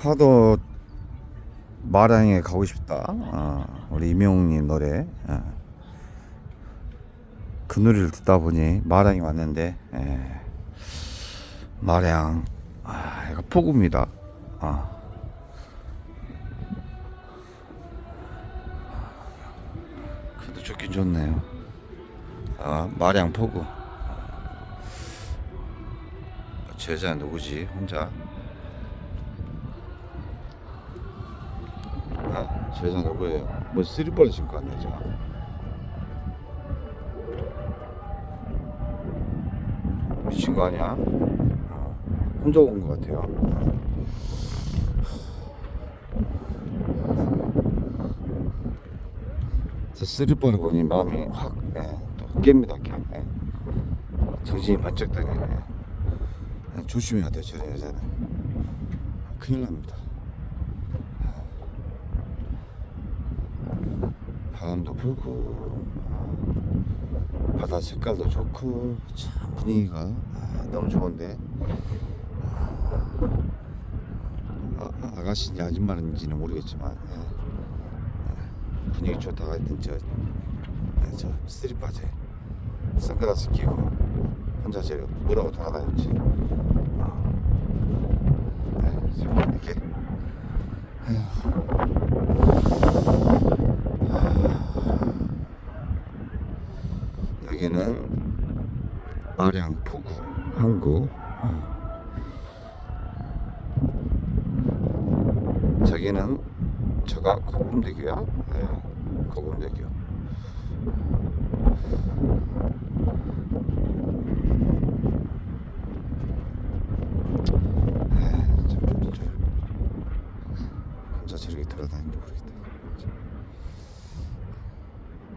하도 마량에 가고 싶다. 어, 우리 임영웅님 노래. 어. 그 노래를 듣다 보니 마량이 왔는데 예. 마량 아, 이거 폭우입니다. 아. 그래도 좋긴 좋네요. 아, 마량 폭우. 제자 누구지? 혼자? 아, 제자 누구예요? 뭐 쓰리벌 신고 왔네, 저. 미친 거 아니야? 어, 혼자 온 것 같아요. 저 쓰리벌을 보니 마음이 확, 예, 또 깹니다, 깨. 예. 정신이 번쩍 드네. 예. 조심해야 돼, 저런 여자는. 큰일 납니다. 바람도 불고, 바다 색깔도 좋고, 참 분위기가 아, 너무 좋은데. 아, 아가씨인지 아줌마인지는 모르겠지만, 예. 예. 분위기 좋다가 하여튼 저, 예, 저 스트릿바지 선글라스 끼고 혼자 저 뭐라고 돌아다니는지 어. 이렇게 에휴. 여기는 마량 포구. 항구 어. 저기는 저가 고금대교야? 네, 고금대교. 에이, 참, 좀, 좀, 혼자 저렇게 돌아다니는지 모르겠다